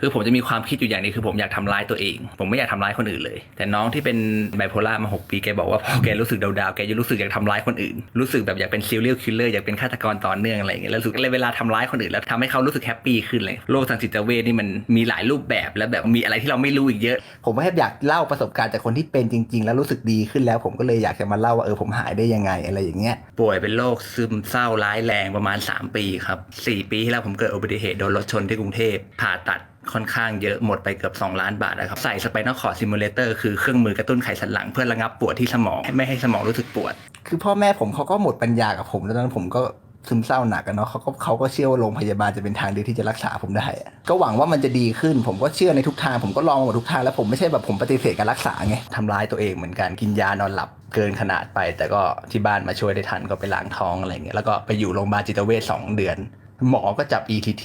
คือผมจะมีความคิดอยู่อย่างนี้คือผมอยากทำร้ายตัวเอง ผมไม่อยากทำร้ายคนอื่นเลย แต่น้องที่เป็นไบโพล่ามา 6 ปีแกบอกว่าพอแกรู้สึกดาวๆแกจะรู้สึกอยากทำร้ายคนอื่น รู้สึกแบบอยากเป็นซีเรียลคิลเลอร์อยากเป็นฆาตกรต่อเนื่องอะไรอย่างเงี้ยแล้วรู้สึกเลยเวลาทำร้ายคนอื่นแล้วทำให้เขารู้สึกแฮปปี้ขึ้นเลยโรคทางจิตเวชนี่มันมีหลายรูปแบบและแบบมีอะไรที่เราไม่รู้อีกเยอะ ผมแค่อยากเล่าประสบการณ์จากคนที่เป็นจริง ๆ แล้วรู้สึกดีขึ้นแล้ว ผมก็เลยอยากจะมาเล่าว่าเออผมหายได้ยังไงอะไรอย่างเงี้ยป่วยเป็นโรคซึมเศร้าร้ายแรงประมาณ 3 ปีครับ4ปีที่แล้วผมเกิดอุบัติเหตุโดนรถชนที่กรุงเทพผ่าตัดค่อนข้างเยอะหมดไปเกือบ 2 ล้านบาทนะครับ ใส่สไปนอลคอร์ดซิมูเลเตอร์คือเครื่องมือกระตุ้นไขสันหลังเพื่อระงับปวดที่สมองไม่ให้สมองรู้สึกปวด คือพ่อแม่ผมเขาก็หมดปัญญากับผมแล้วนั้นผมก็ซึมเศร้าหนักกันเนาะเขาก็เขาก็เชื่อว่าโรงพยาบาลจะเป็นทางเดียวที่จะรักษาผมได้อะก็หวังว่ามันจะดีขึ้น ผมก็เชื่อในทุกทาง ผมก็ลองมาหมดทุกทางแล้วผมไม่ใช่แบบผมปฏิเสธการรักษาไงทำร้ายตัวเองเหมือนกันกินยานอนหลับเกินขนาดไป แต่ก็ที่บ้านมาช่วยได้ทันก็ไปล้างท้องอะไรเงี้ยแล้วก็ไปอยู่โรงพยาบาลจิตเวชสองเดือน หมอก็จับ ETT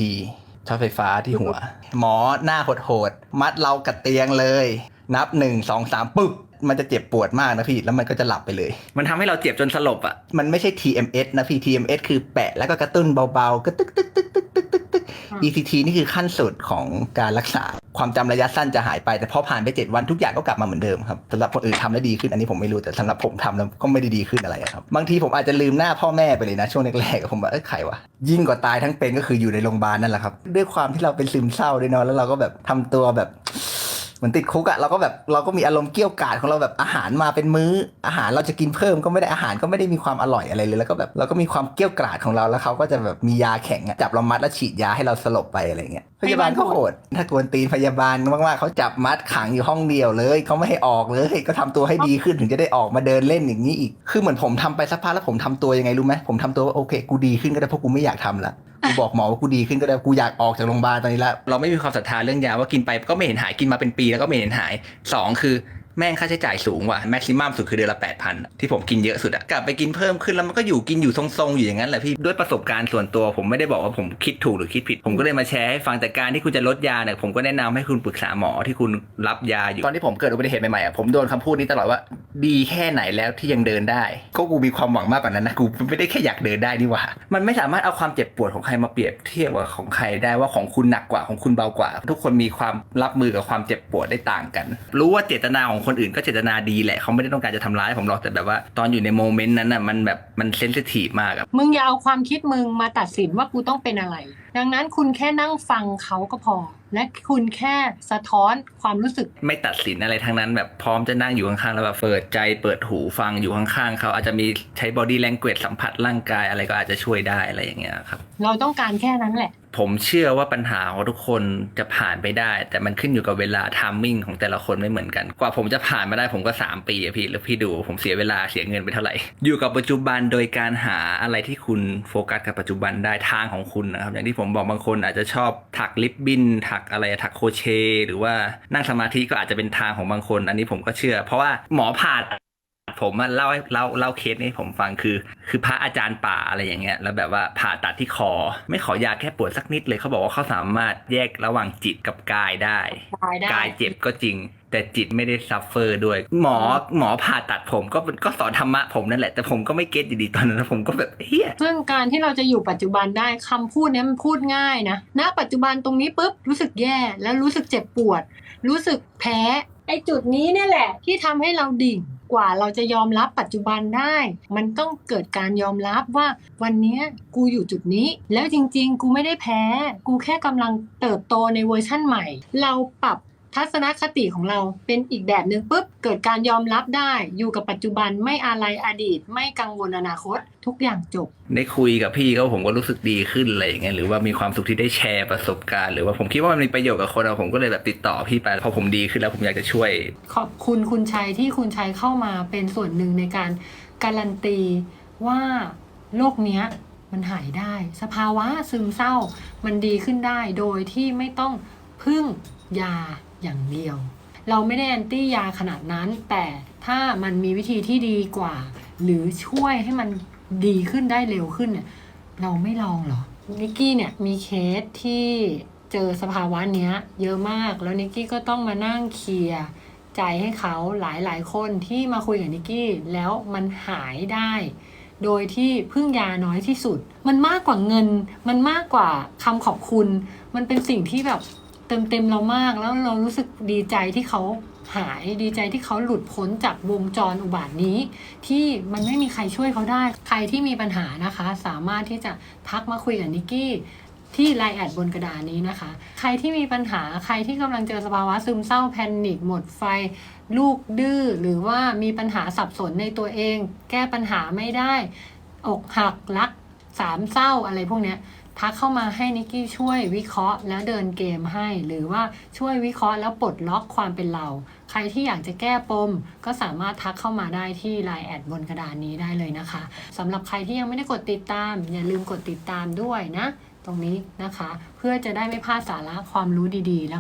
ช็อตไฟฟ้าที่หัว หมอหน้าโหดๆมัดเรากับเตียงเลย นับหนึ่งสองสามปึ๊บมันจะเจ็บปวดมากนะพี่ แล้วมันก็จะหลับไปเลย มันทำให้เราเจ็บจนสลบอะ มันไม่ใช่ TMS นะพี่ TMS คือแปะแล้วก็กระตุ้นเบาๆ ก็ตึกตึกตึกตึกตึกตึกตึกอืม ECT นี่คือขั้นสุดของการรักษา ความจำระยะสั้นจะหายไปแต่พอผ่านไปเจ็ดวันทุกอย่างก็กลับมาเหมือนเดิมครับสำหรับคนอื่นทำแล้วดีขึ้นอันนี้ผมไม่รู้แต่สำหรับผมทำแล้วก็ไม่ได้ดีขึ้นอะไรครับบางทีผมอาจจะลืมหน้าพ่อแม่ไปเลยนะช่วงแรกๆผมแบบเอ้ยใครวะยิ่งกว่าตายทั้งเป็นก็คืออยู่ในโรงพยาบาลนั่นแหละครับด้วยความที่เราเป็นซึมเศร้าด้วยเนาะแล้วเราก็แบบทำตัวแบบ เหมือนติดคุกอะเราก็แบบเราก็มีอารมณ์เกี้ยวกราดของเราแบบอาหารมาเป็นมื้อ อาหารเราจะกินเพิ่มก็ไม่ได้อาหารก็ไม่ได้มีความอร่อยอะไรเลยแล้วก็แบบเราก็มีความเกี้ยวกราดของเราแล้วเขาก็จะแบบมียาแข็งอะจับเรามัดแล้วฉีดยาให้เราสลบไปอะไรเงี้ยพยาบาลก็โหดถ้ากวนตีนพยาบาลมากๆเขาจับมัดขังอยู่ห้องเดียวเลยเขาไม่ให้ออกเลยก็ทำตัวให้ดีขึ้นถึงจะได้ออกมาเดินเล่นอย่างนี้อีก คือเหมือนผมทำไปสักพักแล้วผมทำตัวยังไงรู้ไหมผมทำตัวว่าโอเค กูดีขึ้นก็ได้เพราะกูไม่อยากทำละกูบอกหมอว่ากูดีขึ้นก็ได้กูอยากออกจากโรงพยาบาลตอนนี้ละเราไม่มีความศรัทธาเรื่องยาว่ากินไปก็ไม่เห็นหายกินมาเป็นปีแล้วก็ไม่เห็นหายสองคือ แม่งค่าใช้จ่ายสูงว่ะแม็กซิมัมสุดคือเดือนละแปดพันที่ผมกินเยอะสุดอะกลับไปกินเพิ่มขึ้นแล้วมันก็อยู่กินอยู่ทรงๆอยู่อย่างนั้นแหละพี่ด้วยประสบการณ์ส่วนตัว ผมไม่ได้บอกว่าผมคิดถูกหรือคิดผิด ผมก็เลยมาแชร์ให้ฟังแต่การที่คุณจะลดยาเนี่ยผมก็แนะนำให้คุณปรึกษาหมอที่คุณรับยาอยู่ตอนที่ผมเกิดอุบัติเหตุใหม่ๆอะผมโดนคำพูดนี้ตลอดว่าดีแค่ไหนแล้วที่ยังเดินได้ก็กูมีความหวังมากกว่านั้นนะกูไม่ได้แค่อยากเดินได้นี่หว่า มันไม่สามารถเอาความเจ็บปวดของใครมาเปรียบเทียบกับของใครได้ว่าของคุณหนักกว่าของคุณเบากว่า ทุกคนมีความรับมือกับความเจ็บปวดได้ต่างกัน รู้ว่าเจตนาของคนอื่นก็เจตนาดีแหละเขาไม่ได้ต้องการจะทำร้ายผมหรอกแต่แบบว่าตอนอยู่ในโมเมนต์นั้นอะมันแบบมันเซนซิทีฟมากอะมึงอย่าเอาความคิดมึงมาตัดสินว่ากูต้องเป็นอะไร ดังนั้นคุณแค่นั่งฟังเขาก็พอและคุณแค่สะท้อนความรู้สึก ไม่ตัดสินอะไรทั้งนั้นแบบพร้อมจะนั่งอยู่ข้างๆ แล้วแบบเปิดใจเปิดหูฟังอยู่ข้างๆเขาอาจจะมีใช้ body language สัมผัสร่างกายอะไรก็อาจจะช่วยได้อะไรอย่างเงี้ยครับ เราต้องการแค่นั้นแหละ ผมเชื่อว่าปัญหาของทุกคนจะผ่านไปได้ แต่มันขึ้นอยู่กับเวลาทามมิ่งของแต่ละคนไม่เหมือนกัน กว่าผมจะผ่านมาได้ผมก็ 3 ปีอะพี่แล้วพี่ดูผมเสียเวลาเสียเงินไปเท่าไหร่ อยู่กับปัจจุบันโดยการหาอะไรที่คุณโฟกัสกับปัจจุบันได้ทางของคุณนะครับอย่างที่ผมบอกบางคนอาจจะชอบถักลิปบินถักอะไรถักโคเช หรือว่านั่งสมาธิก็อาจจะเป็นทางของบางคน อันนี้ผมก็เชื่อ เพราะว่าหมอผ่า ผมอะเล่าให้เล่าเล่าเคสนี้ให้ผมฟังคือ คือพระอาจารย์ป่าอะไรอย่างเงี้ยแล้วแบบว่าผ่าตัดที่คอไม่ขอยาแค่ปวดสักนิดเลยเขาบอกว่าเขาสามารถแยกระหว่างจิตกับกายได้ กายได้ กายเจ็บก็จริง แต่จิตไม่ได้ซัฟเฟอร์ด้วย หมอหมอผ่าตัดผมก็ก็สอนธรรมะผมนั่นแหละแต่ผมก็ไม่เก็ตอยู่ดีตอนนั้นผมก็แบบเฮียซึ่งการที่เราจะอยู่ปัจจุบันได้คำพูดเนี้ยมันพูดง่ายนะณปัจจุบันตรงนี้ปุ๊บรู้สึกแย่แล้วรู้สึกเจ็บปวด รู้สึกแพ้ ไอ้จุดนี้เนี่ยแหละ ที่ทำให้เราดิ่งกว่าเราจะยอมรับปัจจุบันได้ มันต้องเกิดการยอมรับว่าวันนี้กูอยู่จุดนี้ แล้วจริงๆ กูไม่ได้แพ้ กูแค่กำลังเติบโตในเวอร์ชั่นใหม่ เราปรับ ทัศนคติของเราเป็นอีกแบบหนึ่งปุ๊บเกิดการยอมรับได้ อยู่กับปัจจุบันไม่อะไรอดีต ไม่กังวลอนาคต ทุกอย่างจบ ได้คุยกับพี่ก็ผมก็รู้สึกดีขึ้นอะไรอย่างเงี้ยหรือว่ามีความสุขที่ได้แชร์ประสบการณ์ หรือว่าผมคิดว่ามันมีประโยชน์กับคนเราผมก็เลยแบบติดต่อพี่ไปพอผมดีขึ้นแล้วผมอยากจะช่วย ขอบคุณคุณชัยที่คุณชัยเข้ามาเป็นส่วนหนึ่งในการการันตีว่าโรคเนี้ยมันหายได้ สภาวะซึมเศร้ามันดีขึ้นได้โดยที่ไม่ต้อง พึ่งยาอย่างเดียว เราไม่ได้แอนตี้ยาขนาดนั้น แต่ถ้ามันมีวิธีที่ดีกว่า หรือช่วยให้มันดีขึ้นได้เร็วขึ้นเนี่ยเราไม่ลองหรอนิกกี้เนี่ยมีเคสที่เจอสภาวะเนี้ย เยอะมากแล้วนิกกี้ก็ต้องมานั่งเคลียร์ใจให้เขาหลายหลายคนที่มาคุยกับนิกกี้แล้วมันหายได้ โดยที่พึ่งยาน้อยที่สุด มันมากกว่าเงิน มันมากกว่าคำขอบคุณ มันเป็นสิ่งที่แบบ เติมเต็มเรามากแล้วเรารู้สึกดีใจที่เขาหายดีใจที่เขาหลุดพ้นจากวงจรอุบาทนี้ ที่มันไม่มีใครช่วยเขาได้ ใครที่มีปัญหานะคะ สามารถที่จะทักมาคุยกับนิกกี้ที่ไลน์แอดบนกระดานนี้นะคะ ใครที่มีปัญหาใครที่กำลังเจอสภาวะซึมเศร้าแพนิคหมดไฟ ลูกดื้อหรือว่ามีปัญหาสับสนในตัวเอง แก้ปัญหาไม่ได้ อกหักรักสามเศร้าอะไรพวกเนี้ย ทักเข้ามาให้นิกกี้ช่วยวิเคราะห์แล้วเดินเกมให้ หรือว่าช่วยวิเคราะห์แล้วปลดล็อกความเป็นเรา ใครที่อยากจะแก้ปม ก็สามารถทักเข้ามาได้ที่ Line แอดบนกระดานนี้ได้เลยนะคะสำหรับใครที่ยังไม่ได้กดติดตาม อย่าลืมกดติดตามด้วยนะ ตรงนี้นะคะ เพื่อจะได้ไม่พลาดสาระความรู้ดีๆแล้ว